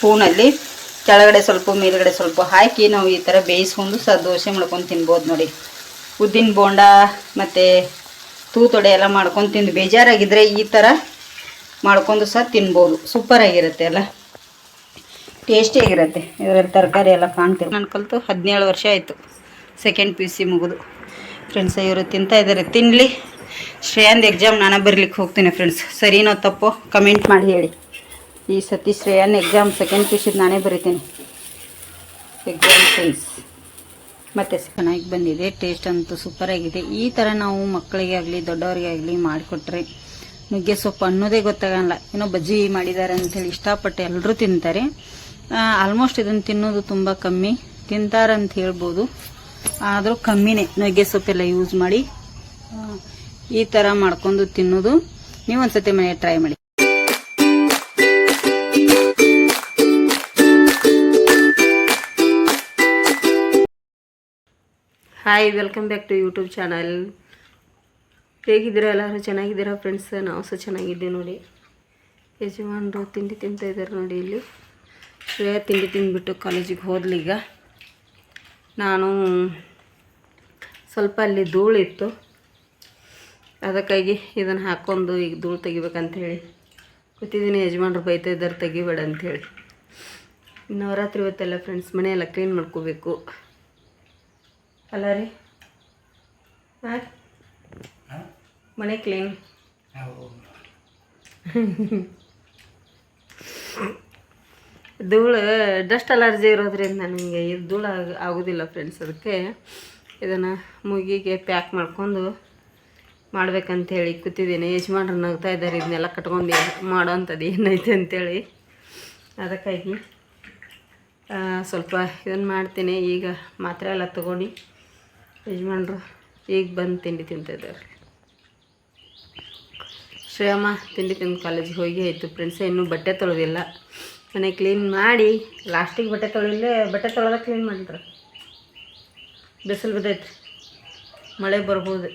ಸ್ಪೂನಲ್ಲಿ ಕೆಳಗಡೆ ಸ್ವಲ್ಪ, ಮೇಲುಗಡೆ ಸ್ವಲ್ಪ ಹಾಕಿ ನಾವು ಈ ಥರ ಬೇಯಿಸ್ಕೊಂಡು ಸಹ ದೋಸೆ ಮಾಡ್ಕೊಂಡು ತಿನ್ಬೋದು ನೋಡಿ. ಉದ್ದಿನ ಬೋಂಡ ಮತ್ತು ತೂತೊಡೆ ಎಲ್ಲ ಮಾಡ್ಕೊಂಡು ತಿಂದು ಬೇಜಾರಾಗಿದ್ದರೆ ಈ ಥರ ಮಾಡ್ಕೊಂಡು ಸಹ ತಿನ್ಬೋದು. ಸೂಪರಾಗಿರುತ್ತೆ ಅಲ್ಲ? ಟೇಸ್ಟಿಯಾಗಿರುತ್ತೆ ಇದರಲ್ಲಿ ತರಕಾರಿ ಎಲ್ಲ ಕಾಣ್ತೀವಿ ನಾನು ಕಲಿತು ಹದಿನೇಳು ವರ್ಷ ಆಯಿತು. ಸೆಕೆಂಡ್ ಪಿ ಯು ಸಿ ಮುಗಿದು. ಫ್ರೆಂಡ್ಸ್ ಇವರು ತಿಂತಾ ಇದ್ದಾರೆ ತಿನ್ನಲಿ ಶ್ರೇಯಾಂದ್ ಎಕ್ಸಾಮ್ ನಾನು ಬರಲಿಕ್ಕೆ ಹೋಗ್ತೀನಿ ಫ್ರೆಂಡ್ಸ್ ಸರಿನೋ ತಪ್ಪೋ? ಕಮೆಂಟ್ ಮಾಡಿ ಹೇಳಿ. ಈ ಸತಿ ಶ್ರೇಯಾನ್ ಎಕ್ಸಾಮ್ ಸೆಕೆಂಡ್ ಪಿ ನಾನೇ ಬರಿತೀನಿ. ಎಕ್ಸಾಮ್ ಸೈನ್ಸ್ ಮತ್ತೆ ಚೆನ್ನಾಗಿ ಬಂದಿದೆ ಟೇಸ್ಟ್ ಅಂತೂ ಸೂಪರಾಗಿದೆ ಈ ಥರ ನಾವು ಮಕ್ಕಳಿಗೆ ಆಗಲಿ, ದೊಡ್ಡವರಿಗೆ ಆಗಲಿ ಮಾಡಿಕೊಟ್ರೆ ನುಗ್ಗೆ ಸೊಪ್ಪು ಅನ್ನೋದೇ ಗೊತ್ತಾಗಲ್ಲ. ಏನೋ ಬಜ್ಜಿ ಮಾಡಿದ್ದಾರೆ ಅಂತೇಳಿ ಇಷ್ಟಪಟ್ಟು ಎಲ್ಲರೂ ತಿಂತಾರೆ. ಆಲ್ಮೋಸ್ಟ್ ಇದನ್ನು ತಿನ್ನೋದು ತುಂಬ ಕಮ್ಮಿ. ತಿಂತಾರಂತ ಹೇಳ್ಬೋದು. ಆದರೂ ಕಮ್ಮಿನೇ ನುಗ್ಗೆ ಸೊಪ್ಪೆಲ್ಲ ಯೂಸ್ ಮಾಡಿ ಈ ಥರ ಮಾಡ್ಕೊಂಡು ತಿನ್ನೋದು. ನೀವು ಒಂದ್ಸತಿ ಮನೆ ಟ್ರೈ ಮಾಡಿ. Hi welcome back to YouTube channel ಹೇಗಿದ್ದೀರಾ ಎಲ್ಲರೂ? ಚೆನ್ನಾಗಿದ್ದೀರಾ ಫ್ರೆಂಡ್ಸ್ ನಾವು ಸಹ ಚೆನ್ನಾಗಿದ್ದೀವಿ ನೋಡಿ. ಯಜಮಾನರು ತಿಂಡಿ ತಿಂತಾ ಇದ್ದಾರೆ ನೋಡಿ ಇಲ್ಲಿ. ಶ್ರೇಯ ತಿಂಡಿ ತಿಂದ್ಬಿಟ್ಟು ಕಾಲೇಜಿಗೆ ಹೋದ್ಲೀಗ ನಾನು ಸ್ವಲ್ಪ ಅಲ್ಲಿ ಧೂಳಿತ್ತು. ಅದಕ್ಕಾಗಿ ಇದನ್ನು ಹಾಕ್ಕೊಂಡು ಈಗ ಧೂಳು ತೆಗಿಬೇಕಂತ ಹೇಳಿ ಕೂತಿದ್ದೀನಿ. ಯಜಮಾನ್ರು ಬೈತಾ ಇದ್ದಾರೆ, ತೆಗಿಬೇಡ ಅಂಥೇಳಿ ನವರಾತ್ರಿ ಇವತ್ತೆಲ್ಲ ಫ್ರೆಂಡ್ಸ್ ಮನೆಯೆಲ್ಲ ಕ್ಲೀನ್ ಮಾಡ್ಕೋಬೇಕು. ಅಲ್ಲ ರೀ. ಹಾಂ? ಮನೆ ಕ್ಲೀನ್ ಧೂಳು ಡಸ್ಟ್ ಅಲರ್ಜಿ ಇರೋದ್ರಿಂದ ನನಗೆ ಇದು ಧೂಳು ಆಗ ಆಗೋದಿಲ್ಲ ಫ್ರೆಂಡ್ಸ್ ಅದಕ್ಕೆ ಇದನ್ನು ಮುಗಿಗೆ ಪ್ಯಾಕ್ ಮಾಡ್ಕೊಂಡು ಮಾಡ್ಬೇಕಂತೇಳಿ ಕೂತಿದ್ದೀನಿ. ಯಜಮಾನ್ರು ನಗ್ತಾ ಇದ್ದಾರೆ ಇದನ್ನೆಲ್ಲ ಕಟ್ಕೊಂಡು ಮಾಡೋವಂಥದ್ದು ಏನೈತೆ ಅಂತೇಳಿ. ಅದಕ್ಕಾಗಿ ಸ್ವಲ್ಪ ಇದನ್ನು ಮಾಡ್ತೀನಿ. ಈಗ ಮಾತ್ರೆ ಎಲ್ಲ ತಗೊಂಡು ಯಜಮಾನ್ರು ಈಗ ಬಂದು ತಿಂಡಿ ತಿಂತಿದ್ದಾರೆ ಶ್ರೇಯಮ್ಮ ತಿಂಡಿ ತಿಂದು ಕಾಲೇಜಿಗೆ ಹೋಗಿ ಆಯಿತು ಫ್ರೆಂಡ್ಸ್ ಇನ್ನೂ ಬಟ್ಟೆ ತೊಳೆದಿಲ್ಲ. ಮನೆ ಕ್ಲೀನ್ ಮಾಡಿ ಲಾಸ್ಟಿಗೆ ಬಟ್ಟೆ ತೊಳಿಲ್ಲೇ ಬಟ್ಟೆ ತೊಳೆದ ಕ್ಲೀನ್ ಮಾಡಿದ್ರೆ. ಬಿಸಿಲು ಬಿದ್ದೈತೆ ಮಳೆ ಬರ್ಬೋದು.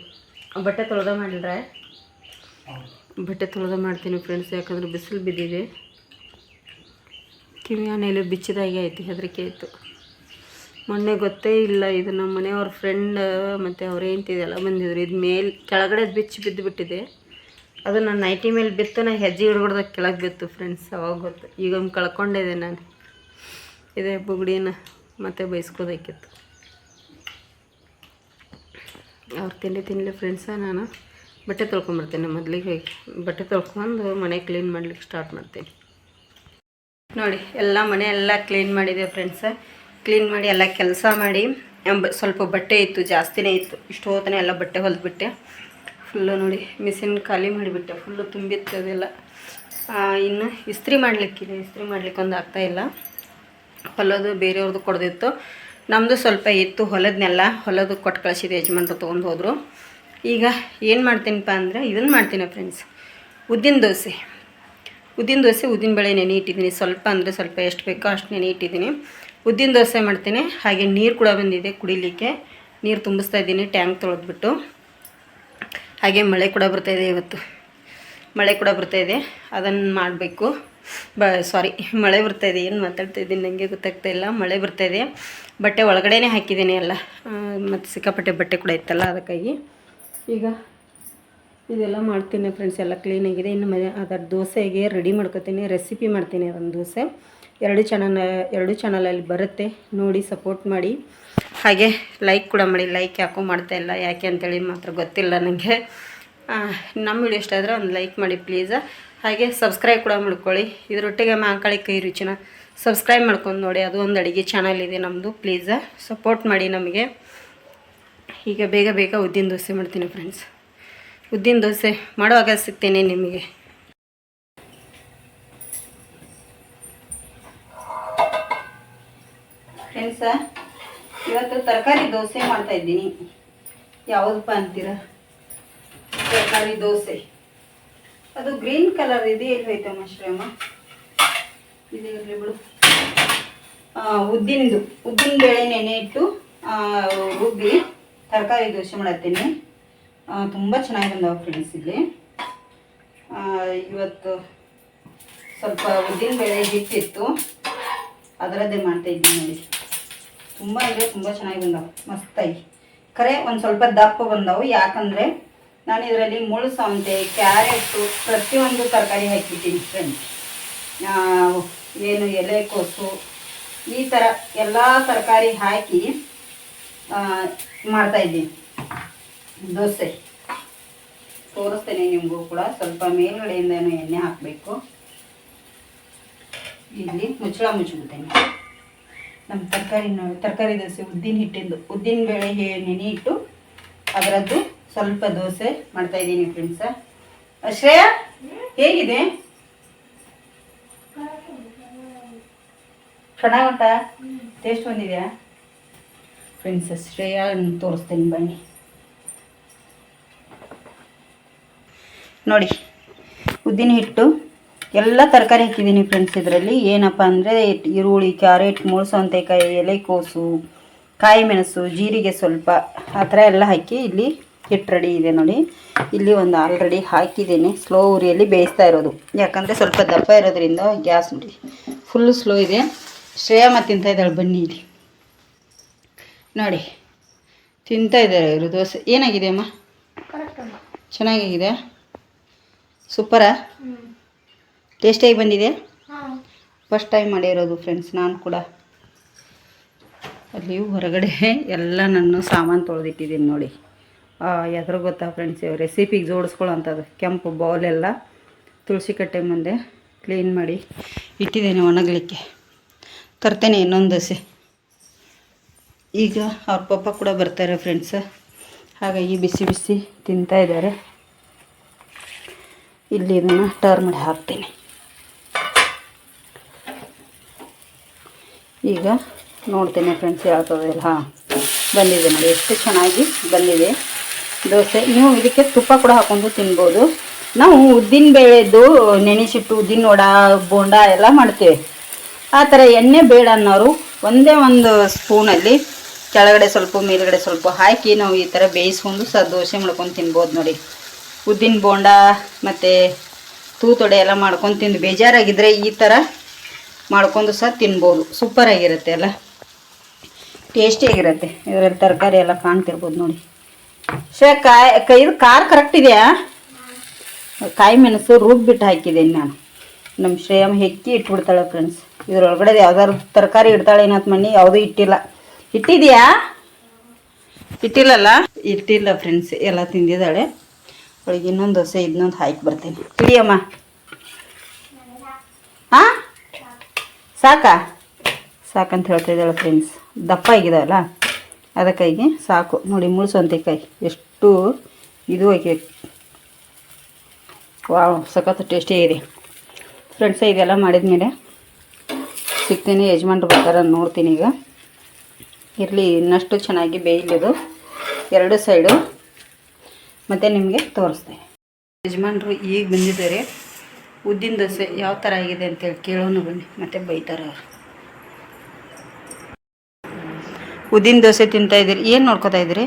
ಬಟ್ಟೆ ತೊಳೆದ ಮಾಡಿದ್ರೆ ಬಟ್ಟೆ ತೊಳೆದ ಮಾಡ್ತೀನಿ ಫ್ರೆಂಡ್ಸ್ ಯಾಕಂದ್ರೆ ಬಿಸಿಲು ಬಿದ್ದಿದೆ. ಕಿವಿಯಾನೆಲೆ ಬಿಚ್ಚಿದಾಗೆ ಐತಿ ಹೆದರಿಕೆ ಆಯಿತು. ಮೊನ್ನೆ ಗೊತ್ತೇ ಇಲ್ಲ, ಇದು ನಮ್ಮ ಮನೆಯವ್ರ ಫ್ರೆಂಡ್ ಮತ್ತು ಅವ್ರ ಹೆಂಡ್ತಿದೆಲ್ಲ ಬಂದಿದ್ರು. ಇದು ಮೇಲೆ, ಕೆಳಗಡೆ ಬಿಚ್ಚಿ ಬಿದ್ದು ಬಿಟ್ಟಿದೆ ಅದು ನನ್ನ ನೈಟಿ ಮೇಲೆ ಬಿತ್ತು ನಾನು ಹೆಜ್ಜೆ ಹಿಡ್ಕೊಡ್ದ ಕೆಳಗೆ ಬಿತ್ತು ಫ್ರೆಂಡ್ಸ್ ಅವಾಗ ಗೊತ್ತು. ಈಗ ಒಂದು ಕಳ್ಕೊಂಡಿದ್ದೆ ನಾನು. ಇದೇ ಬುಗುಡಿನ ಮತ್ತೆ ಬೈಸ್ಕೋದಕ್ಕಿತ್ತು ಅವ್ರು ತಿಂಡಿ ತಿನ್ನಲಿ ಫ್ರೆಂಡ್ಸ ನಾನು. ಬಟ್ಟೆ ತೊಳ್ಕೊಂಬರ್ತೀನಿ ಮೊದಲಿಗೆ ಬಟ್ಟೆ ತೊಳ್ಕೊಂಡು ಮನೆ ಕ್ಲೀನ್ ಮಾಡ್ಲಿಕ್ಕೆ ಸ್ಟಾರ್ಟ್ ಮಾಡ್ತೀನಿ. ನೋಡಿ, ಎಲ್ಲ ಮನೆ ಎಲ್ಲ ಕ್ಲೀನ್ ಮಾಡಿದೆ ಫ್ರೆಂಡ್ಸ ಕ್ಲೀನ್ ಮಾಡಿ ಎಲ್ಲ ಕೆಲಸ ಮಾಡಿ ಸ್ವಲ್ಪ ಬಟ್ಟೆ ಇತ್ತು, ಜಾಸ್ತಿನೇ ಇತ್ತು. ಇಷ್ಟು ಹೋತನೇ ಎಲ್ಲ ಬಟ್ಟೆ ಹೊಲಿದ್ಬಿಟ್ಟೆ. ಫುಲ್ಲು ನೋಡಿ ಮಿಷಿನ್ ಖಾಲಿ ಮಾಡಿಬಿಟ್ಟೆ. ಫುಲ್ಲು ತುಂಬಿತ್ತು ಅದೆಲ್ಲ. ಇನ್ನು ಇಸ್ತ್ರಿ ಮಾಡಲಿಕ್ಕಿದೆ ಇಸ್ತ್ರಿ ಮಾಡ್ಲಿಕ್ಕೆ ಒಂದು ಆಗ್ತಾಯಿಲ್ಲ ಹೊಲದು ಬೇರೆಯವ್ರದ್ದು ಕೊಡ್ದಿತ್ತು. ನಮ್ಮದು ಸ್ವಲ್ಪ ಇತ್ತು ಹೊಲದನ್ನೆಲ್ಲ ಹೊಲದು ಕೊಟ್ಟು ಕಳಿಸಿದೆ ಯಜಮಾನ್ರು ತೊಗೊಂಡು ಹೋದರು. ಈಗ ಏನು ಮಾಡ್ತೀನಪ್ಪ ಅಂದರೆ ಇದನ್ನು ಮಾಡ್ತೀನಿ ಫ್ರೆಂಡ್ಸ್ ಉದ್ದಿನ ದೋಸೆ. ಉದ್ದಿನ ದೋಸೆ, ಉದ್ದಿನ ಬೇಳೆ ನೆನೆ ಇಟ್ಟಿದ್ದೀನಿ ಸ್ವಲ್ಪ ಅಂದರೆ ಸ್ವಲ್ಪ ಎಷ್ಟು ಬೇಕೋ ಅಷ್ಟು ನೆನೆ ಇಟ್ಟಿದ್ದೀನಿ ಉದ್ದಿನ ದೋಸೆ ಮಾಡ್ತೀನಿ. ಹಾಗೆ ನೀರು ಕೂಡ ಬಂದಿದೆ ಕುಡಿಲಿಕ್ಕೆ. ನೀರು ತುಂಬಿಸ್ತಾ ಇದ್ದೀನಿ, ಟ್ಯಾಂಕ್ ತೊಳೆದ್ಬಿಟ್ಟು. ಹಾಗೆ ಮಳೆ ಕೂಡ ಬರ್ತಾಯಿದೆ ಇವತ್ತು. ಮಳೆ ಕೂಡ ಬರ್ತಾಯಿದೆ ಅದನ್ನು ಮಾಡಬೇಕು. ಬ ಸಾರಿ ಮಳೆ ಬರ್ತಾಯಿದೆ ಏನು ಮಾತಾಡ್ತಾ ಇದ್ದೀನಿ ನನಗೆ ಗೊತ್ತಾಗ್ತಾ ಇಲ್ಲ. ಮಳೆ ಬರ್ತಾಯಿದೆ ಬಟ್ಟೆ ಒಳಗಡೆನೇ ಹಾಕಿದ್ದೀನಿ ಎಲ್ಲ. ಮತ್ತು ಸಿಕ್ಕಾಪಟ್ಟೆ ಬಟ್ಟೆ ಕೂಡ ಇತ್ತಲ್ಲ ಅದಕ್ಕಾಗಿ. ಈಗ ಇದೆಲ್ಲ ಮಾಡ್ತೀನಿ ಫ್ರೆಂಡ್ಸ್ ಎಲ್ಲ ಕ್ಲೀನಾಗಿದೆ ಇನ್ನು ಮನೆ ಅದರ ದೋಸೆಗೆ ರೆಡಿ ಮಾಡ್ಕೊತೀನಿ. ರೆಸಿಪಿ ಮಾಡ್ತೀನಿ ಅದೊಂದು ದೋಸೆ. ಎರಡು ಚಾನಲ್, ಎರಡು ಚಾನಲಲ್ಲಿ ಬರುತ್ತೆ. ನೋಡಿ ಸಪೋರ್ಟ್ ಮಾಡಿ. ಹಾಗೆ ಲೈಕ್ ಕೂಡ ಮಾಡಿ. ಲೈಕ್ ಯಾಕೋ ಮಾಡ್ತಾ ಇಲ್ಲ. ಯಾಕೆ ಅಂತೇಳಿ ಮಾತ್ರ ಗೊತ್ತಿಲ್ಲ ನನಗೆ ನಮ್ಮ ವಿಡಿಯೋ ಇಷ್ಟ ಆದರೆ ಒಂದು ಲೈಕ್ ಮಾಡಿ ಪ್ಲೀಸ್ ಹಾಗೆ ಸಬ್ಸ್ಕ್ರೈಬ್ ಕೂಡ ಮಾಡ್ಕೊಳ್ಳಿ. ಇದರೊಟ್ಟಿಗೆ ಮಾಂಕಾಳಿ ಕೈ ರುಚಿನ ಸಬ್ಸ್ಕ್ರೈಬ್ ಮಾಡ್ಕೊಂಡು ನೋಡಿ. ಅದು ಒಂದು ಅಡುಗೆ ಚಾನಲ್ ಇದೆ ನಮ್ಮದು ಪ್ಲೀಸ್ ಸಪೋರ್ಟ್ ಮಾಡಿ ನಮಗೆ. ಈಗ ಬೇಗ ಬೇಗ ಉದ್ದಿನ ದೋಸೆ ಮಾಡ್ತೀನಿ ಫ್ರೆಂಡ್ಸ್ ಉದ್ದಿನ ದೋಸೆ ಮಾಡುವಾಗ ಸಿಗ್ತೇನೆ ನಿಮಗೆ. ಫ್ರೆಂಡ್ಸ ಇವತ್ತು ತರಕಾರಿ ದೋಸೆ ಮಾಡ್ತಾ ಇದ್ದೀನಿ. ಯಾವುದಪ್ಪ ಅಂತೀರ? ತರಕಾರಿ ದೋಸೆ. ಅದು ಗ್ರೀನ್ ಕಲರ್ ಇದೆ, ಎಲ್ಲಿ ಹೋಯ್ತ ಮಶ್ರೂಮ್ ಇದು ಇರಲಿ ಬಿಡು. ಉದ್ದಿನದು. ಉದ್ದಿನ ಬೇಳೆ ನೆನೆ ಇಟ್ಟು ರುಬ್ಬಿ ತರಕಾರಿ ದೋಸೆ ಮಾಡತ್ತೀನಿ. ತುಂಬ ಚೆನ್ನಾಗಿ ಬಂದವ ಫ್ರೆಂಡ್ಸ್ ಇಲ್ಲಿ. ಇವತ್ತು ಸ್ವಲ್ಪ ಉದ್ದಿನ ಬೇಳೆ ಹಿಟ್ಟಿತ್ತು. ಅದರದ್ದೇ ಮಾಡ್ತಾ ಇದ್ದೀನಿ ನೋಡಿ. ತುಂಬ ಅಂದರೆ ತುಂಬ ಚೆನ್ನಾಗಿ ಬಂದವು. ಮಸ್ತಾಗಿ ಖರೆ ಒಂದು ಸ್ವಲ್ಪ ದಪ್ಪ ಬಂದವು. ಯಾಕಂದರೆ ನಾನು ಇದರಲ್ಲಿ ಮುಳ್ಳು ಸೌಂತೆ ಕ್ಯಾರೆಟು ಪ್ರತಿಯೊಂದು ತರಕಾರಿ ಹಾಕಿದ್ದೀನಿ ಫ್ರೆಂಡ್ಸ್ ಏನು ಎಲೆಕೋಸು ಈ ಥರ ಎಲ್ಲ ತರಕಾರಿ ಹಾಕಿ ಮಾಡ್ತಾಯಿದ್ದೀನಿ ಮಾಡ್ತಾ ದೋಸೆ. ತೋರಿಸ್ತೇನೆ ನಿಮಗೂ ಕೂಡ. ಸ್ವಲ್ಪ ಮೇಲುಗಡೆಯಿಂದ ಎಣ್ಣೆ ಹಾಕಬೇಕು. ಇಲ್ಲಿ ಮುಚ್ಚಳ ಮುಚ್ಚಿಬಿಡ್ತೇನೆ. ನಮ್ಮ ತರಕಾರಿ ತರಕಾರಿ ದೋಸೆ ಉದ್ದಿನ ಹಿಟ್ಟಿಂದು. ಉದ್ದಿನ ಬೇಳೆ ನೆನೆ ಇಟ್ಟು ಅದರದ್ದು ಸ್ವಲ್ಪ ದೋಸೆ ಮಾಡ್ತಾ ಇದ್ದೀನಿ ಫ್ರೆಂಡ್ಸ ಶ್ರೇಯ, ಹೇಗಿದೆ? ಚೆನ್ನಾಗುಂಟ? ಟೇಸ್ಟ್ ಬಂದಿದೆಯಾ? ಫ್ರೆಂಡ್ಸ್ ಶ್ರೇಯ ತೋರಿಸ್ತೀನಿ ಬನ್ನಿ. ನೋಡಿ, ಉದ್ದಿನ ಹಿಟ್ಟು ಎಲ್ಲ ತರಕಾರಿ ಹಾಕಿದ್ದೀನಿ ಫ್ರೆಂಡ್ಸ್ ಇದರಲ್ಲಿ. ಏನಪ್ಪ ಅಂದರೆ ಈರುಳ್ಳಿ ಕ್ಯಾರೆಟ್ ಸೌತೆಕಾಯಿ ಎಲೆಕೋಸು ಕಾಯಿ ಮೆಣಸು ಜೀರಿಗೆ ಸ್ವಲ್ಪ. ಆ ಥರ ಎಲ್ಲ ಹಾಕಿ ಇಲ್ಲಿ ಹಿಟ್ಟು ರೆಡಿ ಇದೆ ನೋಡಿ. ಇಲ್ಲಿ ಒಂದು ಆಲ್ರೆಡಿ ಹಾಕಿದ್ದೀನಿ. ಸ್ಲೋ ಉರಿಯಲ್ಲಿ ಬೇಯಿಸ್ತಾ ಇರೋದು. ಯಾಕಂದರೆ ಸ್ವಲ್ಪ ದಪ್ಪ ಇರೋದ್ರಿಂದ ಗ್ಯಾಸ್ ನೋಡಿ. ಫುಲ್ಲು ಸ್ಲೋ ಇದೆ. ಶ್ರೇಯಮ್ಮ ತಿಂತ ಇದ್ದಾಳೆ ಬನ್ನಿ ಇಲ್ಲಿ. ನೋಡಿ. ತಿಂತಾ ಇದ್ದಾರೆ ಇವರು ದೋಸೆ. ಏನಾಗಿದೆ ಅಮ್ಮ? ಚೆನ್ನಾಗಿದೆ ಸೂಪರಾ ಟೇಸ್ಟಿಯಾಗಿ ಬಂದಿದೆ? ಫಸ್ಟ್ ಟೈಮ್ ಮಾಡಿರೋದು ಫ್ರೆಂಡ್ಸ್ ನಾನು ಕೂಡ. ಅಲ್ಲಿ ಹೊರಗಡೆ ಎಲ್ಲ ನನ್ನ ಸಾಮಾನು ತೊಳೆದಿಟ್ಟಿದ್ದೀನಿ ನೋಡಿ. ಎದ್ರ ಗೊತ್ತಾ ಫ್ರೆಂಡ್ಸ್ ರೆಸಿಪಿಗೆ ಜೋಡಿಸ್ಕೊಳ್ಳೋಂಥದ್ದು. ಕೆಂಪು ಬೌಲೆಲ್ಲ ತುಳಸಿ ಕಟ್ಟೆ ಮುಂದೆ ಕ್ಲೀನ್ ಮಾಡಿ ಇಟ್ಟಿದ್ದೇನೆ ಒಣಗಲಿಕ್ಕೆ. ತರ್ತೇನೆ ಇನ್ನೊಂದು ದೋಸೆ. ಈಗ ಅವ್ರ ಪಪ್ಪ ಕೂಡ ಬರ್ತಾರೆ ಫ್ರೆಂಡ್ಸ್ ಹಾಗಾಗಿ ಬಿಸಿ ಬಿಸಿ ತಿಂತಾ ಇದ್ದಾರೆ. ಇಲ್ಲಿ ಇದನ್ನು ಟರ್ ಮಾಡಿ ಹಾಕ್ತೀನಿ. ಈಗ ನೋಡ್ತೇನೆ ಫ್ರೆಂಡ್ಸ್ ಯಾವ್ತದಿಲ್ಲ ಹಾಂ ಬಂದಿದೆ ನೋಡಿ, ಎಷ್ಟು ಚೆನ್ನಾಗಿ ಬಂದಿದೆ. ದೋಸೆ ನೀವು ಇದಕ್ಕೆ ತುಪ್ಪ ಕೂಡ ಹಾಕೊಂಡು ತಿನ್ಬೋದು. ನಾವು ಉದ್ದಿನ ಬೇಳೆದು, ನೆನೆಸಿಟ್ಟು ಉದ್ದಿನ ವಡ, ಬೋಂಡ ಎಲ್ಲ ಮಾಡ್ತೇವೆ. ಆ ಥರ ಎಣ್ಣೆ ಬೇಡ ಅನ್ನೋರು ಒಂದೇ ಒಂದು ಸ್ಪೂನಲ್ಲಿ ಕೆಳಗಡೆ ಸ್ವಲ್ಪ, ಮೇಲುಗಡೆ ಸ್ವಲ್ಪ ಹಾಕಿ ನಾವು ಈ ಥರ ಬೇಯಿಸ್ಕೊಂಡು ಸಹ ದೋಸೆ ಮಾಡ್ಕೊಂಡು ತಿನ್ಬೋದು ನೋಡಿ. ಉದ್ದಿನ ಬೋಂಡ ಮತ್ತು ತೂತೊಡೆ ಎಲ್ಲ ಮಾಡ್ಕೊಂಡು ತಿಂದು ಬೇಜಾರಾಗಿದ್ದರೆ ಈ ಥರ ಮಾಡ್ಕೊಂಡು ಸಹ ತಿನ್ಬೋದು. ಸೂಪರಾಗಿರುತ್ತೆ ಅಲ್ಲ? ಟೇಸ್ಟಿಯಾಗಿರುತ್ತೆ ಇದರಲ್ಲಿ ತರಕಾರಿ ಎಲ್ಲ ಕಾಣ್ತಿರ್ಬೋದು ನೋಡಿ. ಶೇ ಕಾಯಿ, ಕೈ ಇದು ಖಾರ ಕರೆಕ್ಟ್ ಇದೆಯಾ? ಕಾಯಿ ಮೆಣಸು ರುಬ್ಬಿಟ್ಟು ಹಾಕಿದ್ದೀನಿ ನಾನು. ನಮ್ಮ ಶ್ರೇಯಮ್ಮ ಹೆಕ್ಕಿ ಇಟ್ಬಿಡ್ತಾಳೆ ಫ್ರೆಂಡ್ಸ್ ಇದ್ರೊಳಗಡೆ ಯಾವ್ದಾದ್ರು ತರಕಾರಿ ಇಡ್ತಾಳೆ ಏನಂತ ಮಣ್ಣಿ? ಯಾವುದೂ ಇಟ್ಟಿಲ್ಲ. ಇಟ್ಟಿದೆಯಾ ಇಟ್ಟಿಲ್ಲಲ್ಲ? ಇಟ್ಟಿಲ್ಲ ಫ್ರೆಂಡ್ಸ್ ಎಲ್ಲ ತಿಂದಿದ್ದಾಳೆ. ಅವಳಿಗೆ ಇನ್ನೊಂದು ದೋಸೆ, ಇನ್ನೊಂದು ಹಾಕಿ ಬರ್ತೀನಿ. ಇಡಿಯಮ್ಮ ಹಾಂ ಸಾಕಾ? ಸಾಕಂತ ಹೇಳ್ತಾ ಇದ್ದಾಳೆ ಫ್ರೆಂಡ್ಸ್ ದಪ್ಪ ಆಗಿದಾವಲ್ಲ ಅದಕ್ಕಾಗಿ ಸಾಕು. ನೋಡಿ ಮುಳ್ಳು ಕಾಯಿ ಎಷ್ಟು ಇದು ಆಗಿ ವಾವ್ ಸಖತ್ತು ಟೇಸ್ಟಿ ಇದೆ ಫ್ರೆಂಡ್ಸ ಇದೆಲ್ಲ ಮಾಡಿದ ಮೇಲೆ ಸಿಗ್ತೀನಿ, ಯಜಮಾನ್ರು ಬರ್ತಾರೆ ನೋಡ್ತೀನಿ ಈಗ. ಇರಲಿ, ಇನ್ನಷ್ಟು ಚೆನ್ನಾಗಿ ಬೇಯಲಿದು. ಎರಡು ಸೈಡು ಮತ್ತು ನಿಮಗೆ ತೋರಿಸ್ತೇನೆ ಯಜಮಾನ್ರು ಈಗ ಬಂದಿದ್ದಾರೆ. ಉದ್ದಿನ ದೋಸೆ ಯಾವ ಥರ ಆಗಿದೆ ಅಂತೇಳಿ ಕೇಳೋನು ಬನ್ನಿ. ಮತ್ತೆ ಬೈತಾರೆ ಅವರು. ಉದ್ದಿನ ದೋಸೆ ತಿಂತಾ ಇದ್ದೀರಿ. ಏನು ನೋಡ್ಕೋತಾ ಇದ್ದೀರಿ?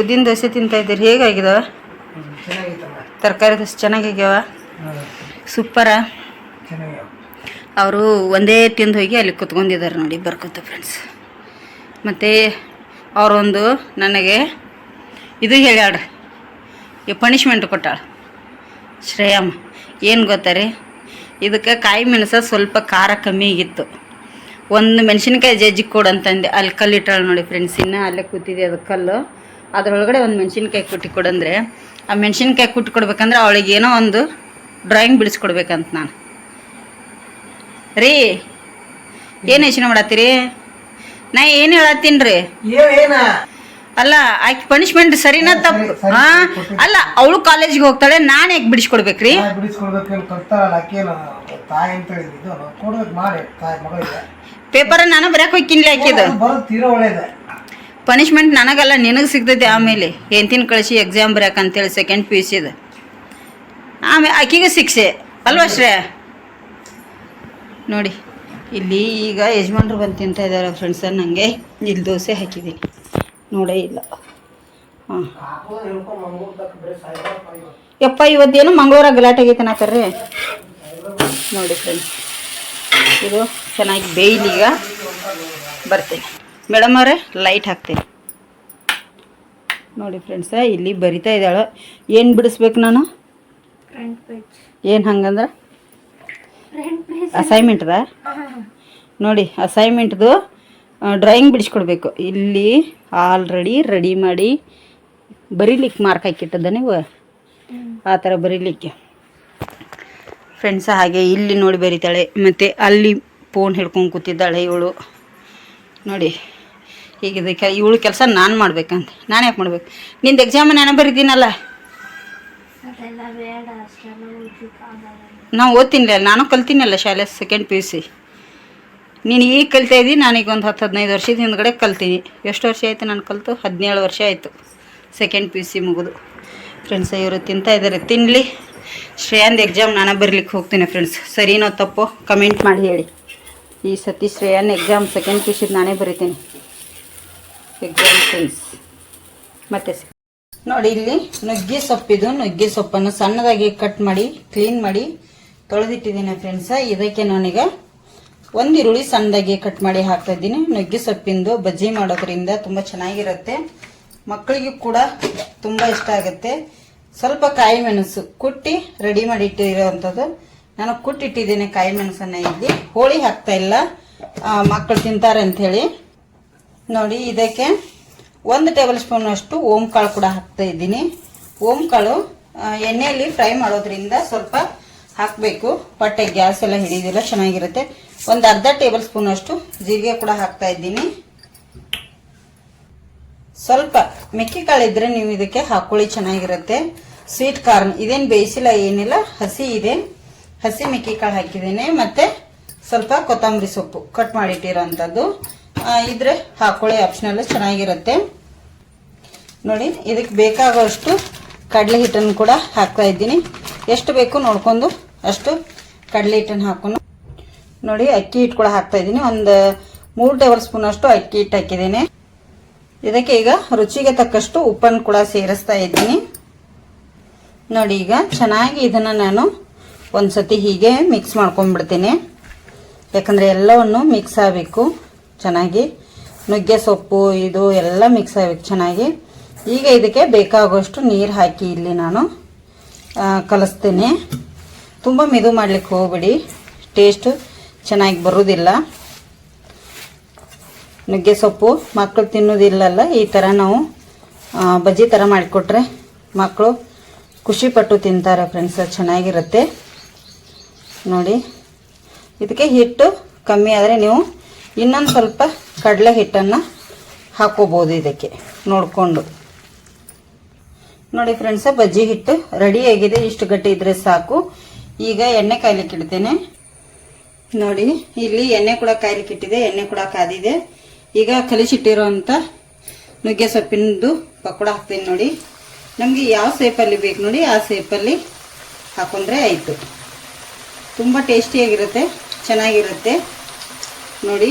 ಉದ್ದಿನ ದೋಸೆ ತಿಂತಾ ಇದ್ದೀರಿ. ತರಕಾರಿ ದೋಸೆ ಚೆನ್ನಾಗಿದ್ಯಾವ ಸೂಪರಾ ಅವರು ಒಂದೇ ತಿಂದು ಹೋಗಿ ಅಲ್ಲಿ ಕುತ್ಕೊಂಡಿದ್ದಾರೆ ನೋಡಿ, ಬರ್ಕೊತ ಫ್ರೆಂಡ್ಸ್ ಮತ್ತು ಅವರೊಂದು ನನಗೆ ಇದು ಹೇಳ್ಯಾಡ್ರಿ ಈ ಪನಿಷ್ಮೆಂಟ್ ಕೊಟ್ಟಾಳ. ಶ್ರೇಯಮ್ಮ. ಏನು ಗೊತ್ತಾರೆ ಇದಕ್ಕೆ ಕಾಯಿ ಮೆಣಸ ಸ್ವಲ್ಪ ಖಾರ ಕಮ್ಮಿ ಆಗಿತ್ತು. ಒಂದು ಮೆಣಸಿನ್ಕಾಯಿ ಜಜ್ಜಿ ಕೊಡು ಅಂತಂದೆ. ಅಲ್ಲಿ ಕಲ್ಲು ಇಟ್ಟಾಳೆ ನೋಡಿ ಫ್ರೆಂಡ್ಸ್ ಇನ್ನು ಅಲ್ಲೇ ಕೂತಿದೆ ಅದು ಕಲ್ಲು. ಅದರೊಳಗಡೆ ಒಂದು ಮೆಣಸಿನ್ಕಾಯಿ ಕುಟ್ಟಿ ಕೊಡಂದ್ರೆ, ಆ ಮೆಣಸಿನ್ಕಾಯಿ ಕುಟ್ಟಿ ಕೊಡ್ಬೇಕಂದ್ರೆ ಅವಳಿಗೆ ಏನೋ ಒಂದು ಡ್ರಾಯಿಂಗ್ ಬಿಡಿಸ್ಕೊಡ್ಬೇಕಂತ ನಾನು. ರೀ, ಏನು ಯೋಚನೆ ಮಾಡತ್ತೀರಿ? ನಾ ಏನು ಹೇಳತ್ತೀನಿ ರೀ? ಅಲ್ಲ ಆಕೆ ಪನಿಷ್ಮೆಂಟ್ ಸರಿನಾ ತಪ್ಪು? ಹಾ ಅಲ್ಲ ಅವಳು ಕಾಲೇಜಿಗೆ ಹೋಗ್ತಾಳೆ ನಾನು ಯಾಕೆ ಬಿಡಿಸ್ಕೊಡ್ಬೇಕ್ರಿ? ಪೇಪರ್ ನಾನು ಬರಕ್ ಹೋಗ್ಕಿನ್ಲಿ ತೀರಾ ಪನಿಷ್ಮೆಂಟ್ ನನಗಲ್ಲ ನಿನಗೆ ಸಿಗ್ತೈತೆ ಆಮೇಲೆ. ಎಂತಿನ ಕಳಿಸಿ ಎಕ್ಸಾಮ್ ಬರೆಯಕ್ಕಂತೇಳಿ ಸೆಕೆಂಡ್ ಪಿ ಯು ಸಿದು ಆಮೇಲೆ ಆಕಿಗೆ ಶಿಕ್ಷೆ ಅಲ್ವಾ ಶ್ರೇ? ನೋಡಿ ಇಲ್ಲಿ ಈಗ ಯಜಮಾನ್ರು ಬಂದು ತಿಂತ ಇದ್ದಾರೆ ಫ್ರೆಂಡ್ಸ್ ನನಗೆ ಇಲ್ಲಿ ದೋಸೆ ಹಾಕಿದ್ದೀನಿ. ನೋಡೇ ಇಲ್ಲ. ಹಾಂ. ಯಪ್ಪ ಇವತ್ತೇನು ಮಂಗಳೂರ ಗಲಾಟೆ ಆಗೈತೆ ಕರೆ ನೋಡಿ ಫ್ರೆಂಡ್ಸ್ ಇದು ಚೆನ್ನಾಗಿ ಬೇಯ್ಲಿಗ ಬರ್ತೇನೆ. ಮೇಡಮ್ ಅವರೇ ಲೈಟ್ ಹಾಕ್ತೀನಿ. ನೋಡಿ ಫ್ರೆಂಡ್ಸ ಇಲ್ಲಿ ಬರಿತಾ ಇದ್ದಾಳೆ. ಏನು ಬಿಡಿಸ್ಬೇಕು ನಾನು? ಏನು ಹಂಗಂದ್ರೆ? ಅಸೈನ್ಮೆಂಟ್ದ ನೋಡಿ ಅಸೈನ್ಮೆಂಟ್ದು ಡ್ರಾಯಿಂಗ್ ಬಿಡಿಸ್ಕೊಡ್ಬೇಕು. ಇಲ್ಲಿ ಆಲ್ರೆಡಿ ರೆಡಿ ಮಾಡಿ ಬರೀಲಿಕ್ಕೆ ಮಾರ್ಕ್ ಹಾಕಿಟ್ಟದ ನೀವು? ಆ ಥರ ಬರೀಲಿಕ್ಕೆ. ಫ್ರೆಂಡ್ಸ ಹಾಗೆ ಇಲ್ಲಿ ನೋಡಿ ಬರೀತಾಳೆ ಮತ್ತು ಅಲ್ಲಿ ಫೋನ್ ಹಿಡ್ಕೊಂಡು ಕೂತಿದ್ದಾಳೆ ಇವಳು. ನೋಡಿ ಈಗ ಕೆ ಇವಳು ಕೆಲಸ ನಾನು ಮಾಡ್ಬೇಕಂತ. ನಾನು ಯಾಕೆ ಮಾಡ್ಬೇಕು? ನಿಂದು ಎಕ್ಸಾಮ್ ನಾನು ಬರೀತೀನಲ್ಲ ನಾವು ಓದ್ತೀನಿಲ್ಲ ನಾನು ಕಲ್ತೀನಲ್ಲ ಶಾಲೆ ಸೆಕೆಂಡ್ ಪಿ ಯು ಸಿ ನೀನು ಈಗ ಕಲಿತಾ ಇದ್ದೀನಿ ನಾನೀಗ ಒಂದು ಹತ್ತು ಹದಿನೈದು ವರ್ಷದ ಹಿಂದ್ಗಡೆ ಕಲ್ತೀನಿ. ಎಷ್ಟು ವರ್ಷ ಆಯಿತು ನಾನು ಕಲಿತು? ಹದಿನೇಳು ವರ್ಷ ಆಯಿತು. ಸೆಕೆಂಡ್ ಪಿ ಯು ಸಿ ಮುಗಿದು. ಫ್ರೆಂಡ್ಸ್ ಇವರು ತಿಂತಾ ಇದ್ದಾರೆ ತಿನ್ನಲಿ ಶ್ರೇಯಾಂದ್ ಎಕ್ಸಾಮ್ ನಾನು ಬರಲಿಕ್ಕೆ ಹೋಗ್ತೀನಿ ಫ್ರೆಂಡ್ಸ್ ಸರಿನೋ ತಪ್ಪೋ? ಕಮೆಂಟ್ ಮಾಡಿ ಹೇಳಿ. ಈ ಸತಿ Shreyan exam second P U ಸಿದು ನಾನೇ ಬರಿತೀನಿ. ಎಕ್ಸಾಮ್ ಫ್ರೆಂಡ್ಸ್ ಮತ್ತೆ ನೋಡಿ ಇಲ್ಲಿ ನುಗ್ಗೆ ಸೊಪ್ಪಿದು, ನುಗ್ಗೆ ಸೊಪ್ಪನ್ನು ಸಣ್ಣದಾಗಿ ಕಟ್ ಮಾಡಿ ಕ್ಲೀನ್ ಮಾಡಿ ತೊಳೆದಿಟ್ಟಿದ್ದೀನಿ ಫ್ರೆಂಡ್ಸ ಇದಕ್ಕೆ ನಾನೀಗ ಒಂದು ಈರುಳ್ಳಿ ಸಣ್ಣದಾಗಿ ಕಟ್ ಮಾಡಿ ಹಾಕ್ತಾ ಇದ್ದೀನಿ. ನುಗ್ಗೆ ಸೊಪ್ಪಿಂದು ಬಜ್ಜಿ ಮಾಡೋದ್ರಿಂದ ತುಂಬ ಚೆನ್ನಾಗಿರುತ್ತೆ. ಮಕ್ಕಳಿಗೂ ಕೂಡ ತುಂಬ ಇಷ್ಟ ಆಗುತ್ತೆ. ಸ್ವಲ್ಪ ಕಾಯಿ ಮೆಣಸು ಕುಟ್ಟಿ ರೆಡಿ ಮಾಡಿ ಇಟ್ಟಿರೋವಂಥದ್ದು ನಾನು ಕುಟ್ಟಿಟ್ಟಿದ್ದೇನೆ ಕಾಯಿ ಮೆಣಸನ್ನ ಇಲ್ಲಿ. ಹೋಳಿ ಹಾಕ್ತಾ ಇಲ್ಲ. ಮಕ್ಕಳು ತಿಂತಾರೆ ಅಂಥೇಳಿ. ನೋಡಿ, ಇದಕ್ಕೆ ಒಂದು ಟೇಬಲ್ ಸ್ಪೂನ್ ಅಷ್ಟು ಓಮ್ ಕಾಳು ಕೂಡ ಹಾಕ್ತಾ ಇದ್ದೀನಿ. ಓಮ್ ಕಾಳು ಎಣ್ಣೆಯಲ್ಲಿ ಫ್ರೈ ಮಾಡೋದ್ರಿಂದ ಸ್ವಲ್ಪ ಹಾಕಬೇಕು. ಹೊಟ್ಟೆ ಗ್ಯಾಸ್ ಎಲ್ಲ ಹಿಡಿಯೋದಿಲ್ಲ ಚೆನ್ನಾಗಿರುತ್ತೆ. ಒಂದು ಅರ್ಧ ಟೇಬಲ್ ಸ್ಪೂನ್ ಅಷ್ಟು ಜೀರಿಗೆ ಕೂಡ ಹಾಕ್ತಾ ಇದ್ದೀನಿ. ಸ್ವಲ್ಪ ಮೆಕ್ಕೆಕಾಳು ಇದ್ರೆ ನೀವು ಇದಕ್ಕೆ ಹಾಕೊಳ್ಳಿ, ಚೆನ್ನಾಗಿರುತ್ತೆ. ಸ್ವೀಟ್ ಕಾರ್ನ್ ಇದೇನು ಬೇಯಿಸಿಲ್ಲ, ಏನಿಲ್ಲ, ಹಸಿ ಇದೆ. ಹಸಿ ಮೆಕ್ಕೆಕಾಳು ಹಾಕಿದ್ದೀನಿ. ಮತ್ತೆ ಸ್ವಲ್ಪ ಕೊತ್ತಂಬರಿ ಸೊಪ್ಪು ಕಟ್ ಮಾಡಿಟ್ಟಿರೋಂಥದ್ದು. ಇದ್ರೆ ಹಾಕೊಳ್ಳಿ ಆಪ್ಷನಲ್ ಚೆನ್ನಾಗಿರುತ್ತೆ. ನೋಡಿ, ಇದಕ್ಕೆ ಬೇಕಾಗುವಷ್ಟು ಕಡಲೆ ಹಿಟ್ಟನ್ನು ಕೂಡ ಹಾಕ್ತಾ ಇದ್ದೀನಿ. ಎಷ್ಟು ಬೇಕು ನೋಡ್ಕೊಂಡು ಅಷ್ಟು ಕಡಲೆ ಹಿಟ್ಟನ್ನು ಹಾಕೊಂಡು ನೋಡಿ ಅಕ್ಕಿ ಹಿಟ್ಟು ಕೂಡ ಹಾಕ್ತಾ ಇದ್ದೀನಿ. ಒಂದು ಮೂರು ಟೇಬಲ್ ಸ್ಪೂನ್ ಅಷ್ಟು ಅಕ್ಕಿ ಹಿಟ್ಟು ಹಾಕಿದ್ದೀನಿ. ಇದಕ್ಕೆ ಈಗ ರುಚಿಗೆ ತಕ್ಕಷ್ಟು ಉಪ್ಪನ್ನು ಕೂಡ ಸೇರಿಸ್ತಾ ಇದ್ದೀನಿ. ನೋಡಿ ಈಗ ಚೆನ್ನಾಗಿ ಇದನ್ನು ನಾನು ಒಂದ್ಸತಿ ಹೀಗೆ ಮಿಕ್ಸ್ ಮಾಡ್ಕೊಂಡ್ಬಿಡ್ತೀನಿ. ಯಾಕಂದರೆ ಎಲ್ಲವನ್ನು ಮಿಕ್ಸ್ ಆಗಬೇಕು ಚೆನ್ನಾಗಿ. ನುಗ್ಗೆ ಸೊಪ್ಪು, ಇದು ಎಲ್ಲ ಮಿಕ್ಸ್ ಆಗಬೇಕು ಚೆನ್ನಾಗಿ. ಈಗ ಇದಕ್ಕೆ ಬೇಕಾಗುವಷ್ಟು ನೀರು ಹಾಕಿ ಇಲ್ಲಿ ನಾನು ಕಲಿಸ್ತೀನಿ. ತುಂಬ ಮೆದು ಮಾಡ್ಲಿಕ್ಕೆ ಹೋಗ್ಬಿಡಿ. ಟೇಸ್ಟು ಚೆನ್ನಾಗಿ ಬರೋದಿಲ್ಲ. ನುಗ್ಗೆ ಸೊಪ್ಪು ಮಕ್ಕಳು ತಿನ್ನೋದಿಲ್ಲಲ್ಲ, ಈ ಥರ ನಾವು ಬಜ್ಜಿ ಥರ ಮಾಡಿಕೊಟ್ರೆ ಮಕ್ಕಳು ಖುಷಿಪಟ್ಟು ತಿಂತಾರೆ ಫ್ರೆಂಡ್ಸ್ ಚೆನ್ನಾಗಿರುತ್ತೆ. ನೋಡಿ, ಇದಕ್ಕೆ ಹಿಟ್ಟು ಕಮ್ಮಿ ಆದರೆ ನೀವು ಇನ್ನೊಂದು ಸ್ವಲ್ಪ ಕಡಲೆ ಹಿಟ್ಟನ್ನು ಹಾಕೋಬೋದು ಇದಕ್ಕೆ, ನೋಡಿಕೊಂಡು. ನೋಡಿ ಫ್ರೆಂಡ್ಸ ಬಜ್ಜಿ ಹಿಟ್ಟು ರೆಡಿ ಆಗಿದೆ, ಇಷ್ಟು ಗಟ್ಟಿ ಇದ್ರೆ ಸಾಕು. ಈಗ ಎಣ್ಣೆ ಕಾಯ್ಲಿಕ್ಕೆ ಇಡ್ತೇನೆ. ನೋಡಿ, ಇಲ್ಲಿ ಎಣ್ಣೆ ಕೂಡ ಕಾಯ್ಲಿಕ್ಕೆ ಇಟ್ಟಿದೆ ಎಣ್ಣೆ ಕೂಡ ಕಾದಿದೆ. ಈಗ ಕಲಿಸಿಟ್ಟಿರೋಂಥ ನುಗ್ಗೆ ಸೊಪ್ಪಿನದು ಪಕೋಡ ಹಾಕ್ತೀನಿ ನೋಡಿ. ನಮಗೆ ಯಾವ ಸೇಪಲ್ಲಿ ಬೇಕು ನೋಡಿ, ಆ ಸೇಪಲ್ಲಿ ಹಾಕೊಂಡ್ರೆ ಆಯಿತು. ತುಂಬ ಟೇಸ್ಟಿಯಾಗಿರುತ್ತೆ, ಚೆನ್ನಾಗಿರುತ್ತೆ. ನೋಡಿ,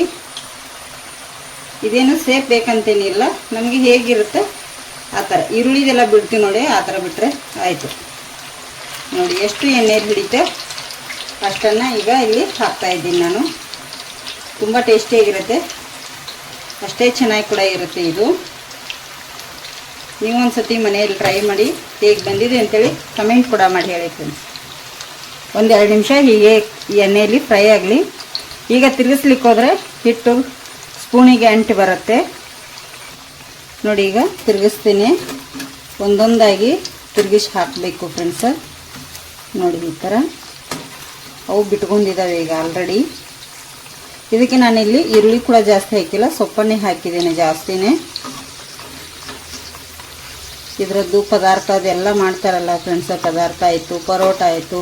ಇದೇನು ಸೇಪ್ ಬೇಕಂತೇನಿಲ್ಲ, ನಮಗೆ ಹೇಗಿರುತ್ತೆ ಆ ಥರ. ಈರುಳ್ಳಿದೆಲ್ಲ ಬಿಡ್ತೀವಿ ನೋಡಿ, ಆ ಥರ ಬಿಟ್ಟರೆ ಆಯಿತು. ನೋಡಿ, ಎಷ್ಟು ಎಣ್ಣೆಯಲ್ಲಿ ಹಿಡಿತೆ? ಅಷ್ಟನ್ನು ಈಗ ಇಲ್ಲಿ ಹಾಕ್ತಾ ಇದ್ದೀನಿ ನಾನು. ತುಂಬ ಟೇಸ್ಟಿಯಾಗಿರುತ್ತೆ ಅಷ್ಟೇ ಚೆನ್ನಾಗಿ ಕೂಡ ಇರುತ್ತೆ ಇದು. ನೀವು ಒಂದ್ಸತಿ ಮನೆಯಲ್ಲಿ ಟ್ರೈ ಮಾಡಿ ಹೇಗೆ ಬಂದಿದೆ ಅಂತೇಳಿ ಕಮೆಂಟ್ ಕೂಡ ಮಾಡಿ ಹೇಳಿ ಫ್ರೆಂಡ್ಸ್ ಒಂದು ಎರಡು ನಿಮಿಷ ಹೀಗೆ ಎಣ್ಣೆಯಲ್ಲಿ ಫ್ರೈ ಆಗಲಿ. ಈಗ ತಿರುಗಿಸ್ಲಿಕ್ಕೆ ಹೋದರೆ ಹಿಟ್ಟು ಸ್ಪೂನಿಗೆ ಅಂಟಿ ಬರುತ್ತೆ. ನೋಡಿ ಈಗ ತಿರುಗಿಸ್ತೀನಿ. ಒಂದೊಂದಾಗಿ ತಿರುಗಿಸಿ ಹಾಕಬೇಕು ಫ್ರೆಂಡ್ಸ್ ನೋಡಿ ಈ ಥರ ಅವು ಬಿಟ್ಕೊಂಡಿದ್ದಾವೆ ಈಗ ಆಲ್ರೆಡಿ ಇದಕ್ಕೆ ನಾನಿಲ್ಲಿ ಈರುಳ್ಳಿ ಕೂಡ ಜಾಸ್ತಿ ಹಾಕಿಲ್ಲ, ಸೊಪ್ಪನ್ನೇ ಹಾಕಿದ್ದೇನೆ ಜಾಸ್ತಿನೇ. ಇದರದ್ದು ಪದಾರ್ಥ ಅದೆಲ್ಲ ಮಾಡ್ತಾರಲ್ಲ ಫ್ರೆಂಡ್ಸ್ ಪದಾರ್ಥ ಆಯಿತು, ಪರೋಟ ಆಯಿತು,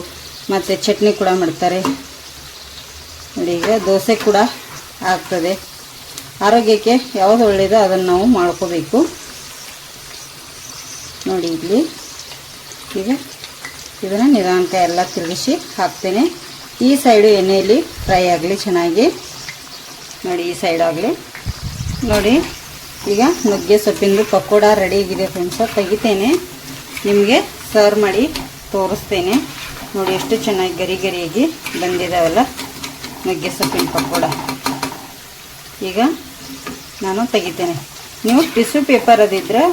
ಮತ್ತು ಚಟ್ನಿ ಕೂಡ ಮಾಡ್ತಾರೆ. ನೋಡಿ ಈಗ ದೋಸೆ ಕೂಡ ಆಗ್ತದೆ. ಆರೋಗ್ಯಕ್ಕೆ ಯಾವುದು ಒಳ್ಳೆಯದೋ ಅದನ್ನು ನಾವು ಮಾಡ್ಕೋಬೇಕು. ನೋಡಿ ಇಲ್ಲಿ. ಈಗ ಇದನ್ನು ನಿಧಾನಕ ಎಲ್ಲ ತಿರುಗಿಸಿ ಹಾಕ್ತೇನೆ. ಈ ಸೈಡು ಎಣ್ಣೆಯಲ್ಲಿ ಫ್ರೈ ಆಗಲಿ ಚೆನ್ನಾಗಿ. ನೋಡಿ, ಈ ಸೈಡ್ ಆಗಲಿ. ನೋಡಿ, ಈಗ ನುಗ್ಗೆ ಸೊಪ್ಪಿಂದು ಪಕೋಡ ರೆಡಿ ಆಗಿದೆ ಫ್ರೆಂಡ್ಸ್ ತೆಗಿತೇನೆ. ನಿಮಗೆ ಸರ್ವ್ ಮಾಡಿ ತೋರಿಸ್ತೇನೆ. ನೋಡಿ, ಎಷ್ಟು ಚೆನ್ನಾಗಿ ಗರಿ ಗರಿಯಾಗಿ ಬಂದಿದ್ದಾವಲ್ಲ ನುಗ್ಗೆ ಸೊಪ್ಪಿನ ಪಕೋಡ. ಈಗ ನಾನು ತೆಗಿತೇನೆ. ನೀವು ಟಿಶ್ಯೂ ಪೇಪರ್ ಅದಿದ್ರೆ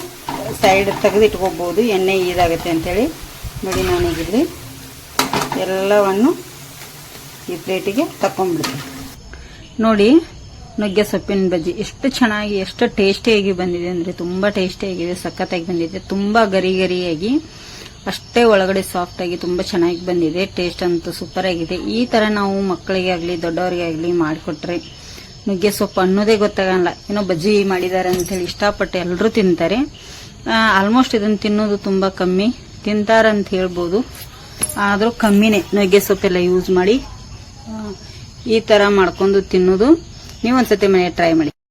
ಸೈಡ್ ತೆಗೆದಿಟ್ಕೋಬೋದು, ಎಣ್ಣೆ ಇದಾಗುತ್ತೆ ಅಂಥೇಳಿ ನೋಡಿ, ನಾನೀಗಿಲ್ಲಿ ಎಲ್ಲವನ್ನು ಈ ಪ್ಲೇಟಿಗೆ ತಕೊಂಡ್ಬಿಡ್ತೀನಿ ನೋಡಿ, ನುಗ್ಗೆ ಸೊಪ್ಪಿನ ಬಜ್ಜಿ ಎಷ್ಟು ಚೆನ್ನಾಗಿ, ಎಷ್ಟು ಟೇಸ್ಟಿಯಾಗಿ ಬಂದಿದೆ ಅಂದರೆ ತುಂಬ ಟೇಸ್ಟಿಯಾಗಿದೆ, ಸಖತ್ತಾಗಿ ಬಂದಿದೆ, ತುಂಬ ಗರಿ ಗರಿಯಾಗಿ, ಅಷ್ಟೇ ಒಳಗಡೆ ಸಾಫ್ಟಾಗಿ ತುಂಬ ಚೆನ್ನಾಗಿ ಬಂದಿದೆ ಟೇಸ್ಟ್ ಅಂತೂ ಸೂಪರ್ ಆಗಿದೆ. ಈ ಥರ ನಾವು ಮಕ್ಕಳಿಗೆ ಆಗಲಿ, ದೊಡ್ಡವರಿಗೆ ಆಗಲಿ ಮಾಡಿಕೊಟ್ರೆ ನುಗ್ಗೆ ಸೊಪ್ಪು ಅನ್ನೋದೇ ಗೊತ್ತಾಗಲ್ಲ. ಏನೋ ಬಜ್ಜಿ ಮಾಡಿದ್ದಾರೆ ಅಂತೇಳಿ ಇಷ್ಟಪಟ್ಟು ಎಲ್ಲರೂ ತಿಂತಾರೆ. ಆಲ್ಮೋಸ್ಟ್ ಇದನ್ನು ತಿನ್ನೋದು ತುಂಬ ಕಮ್ಮಿ. ತಿಂತಾರಂತ ಹೇಳ್ಬೋದು. ಆದರೂ ಕಮ್ಮಿನೇ ನುಗ್ಗೆ ಸೊಪ್ಪೆಲ್ಲ ಯೂಸ್ ಮಾಡಿ. ಈ ಥರ ಮಾಡ್ಕೊಂಡು ತಿನ್ನೋದು. ನೀವು ಒಂದ್ಸತಿ ಮನೆ ಟ್ರೈ ಮಾಡಿ.